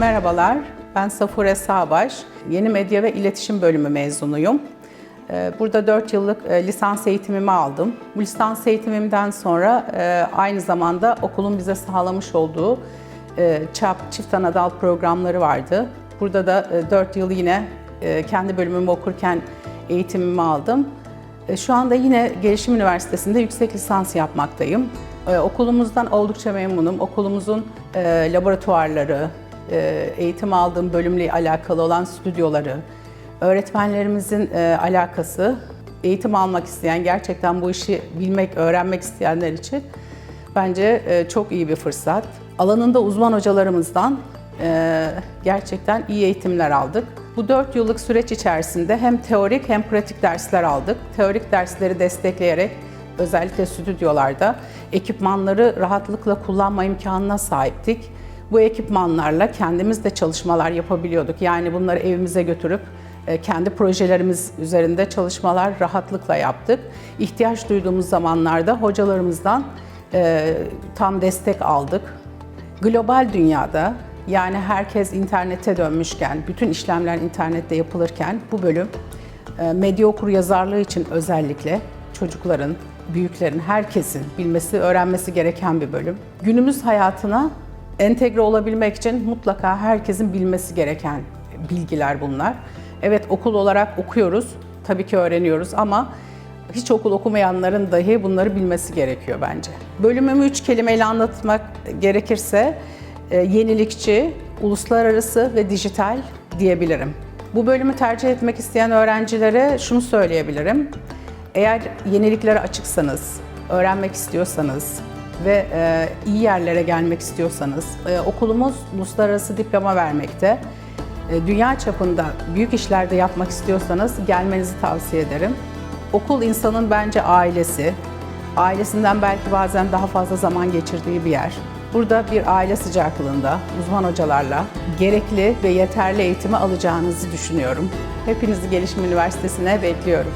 Merhabalar, ben Safure Sağbaş. Yeni Medya ve İletişim Bölümü mezunuyum. Ee, Burada 4 yıllık e, lisans eğitimimi aldım. Bu lisans eğitimimden sonra e, aynı zamanda okulun bize sağlamış olduğu e, ÇAP çift ana dal programları vardı. Burada da 4 yıl yine kendi bölümümü okurken eğitimimi aldım. Şu anda yine Gelişim Üniversitesi'nde yüksek lisans yapmaktayım. Okulumuzdan oldukça memnunum. Okulumuzun laboratuvarları, eğitim aldığım bölümle alakalı olan stüdyoları, öğretmenlerimizin e, alakası, eğitim almak isteyen, gerçekten bu işi bilmek, öğrenmek isteyenler için bence e, çok iyi bir fırsat. Alanında uzman hocalarımızdan e, gerçekten iyi eğitimler aldık. Bu 4 yıllık süreç içerisinde hem teorik hem pratik dersler aldık. Teorik dersleri destekleyerek özellikle stüdyolarda ekipmanları rahatlıkla kullanma imkanına sahiptik. Bu ekipmanlarla kendimiz de çalışmalar yapabiliyorduk. Yani bunları evimize götürüp e, kendi projelerimiz üzerinde çalışmalar rahatlıkla yaptık. İhtiyaç duyduğumuz zamanlarda hocalarımızdan e, tam destek aldık. Global dünyada yani herkes internete dönmüşken, bütün işlemler internette yapılırken bu bölüm e, medya okur yazarlığı için özellikle çocukların, büyüklerin, herkesin bilmesi, öğrenmesi gereken bir bölüm. Günümüz hayatına entegre olabilmek için mutlaka herkesin bilmesi gereken bilgiler bunlar. Evet okul olarak okuyoruz, tabii ki öğreniyoruz ama hiç okul okumayanların dahi bunları bilmesi gerekiyor bence. Bölümümü üç kelimeyle anlatmak gerekirse e, yenilikçi, uluslararası ve dijital diyebilirim. Bu bölümü tercih etmek isteyen öğrencilere şunu söyleyebilirim. Eğer yeniliklere açıksanız, öğrenmek istiyorsanız ve e, iyi yerlere gelmek istiyorsanız, e, okulumuz uluslararası diploma vermekte. E, dünya çapında büyük işlerde yapmak istiyorsanız gelmenizi tavsiye ederim. Okul insanın bence ailesi. Ailesinden belki bazen daha fazla zaman geçirdiği bir yer. Burada bir aile sıcaklığında uzman hocalarla gerekli ve yeterli eğitimi alacağınızı düşünüyorum. Hepinizi Gelişim Üniversitesi'ne bekliyorum.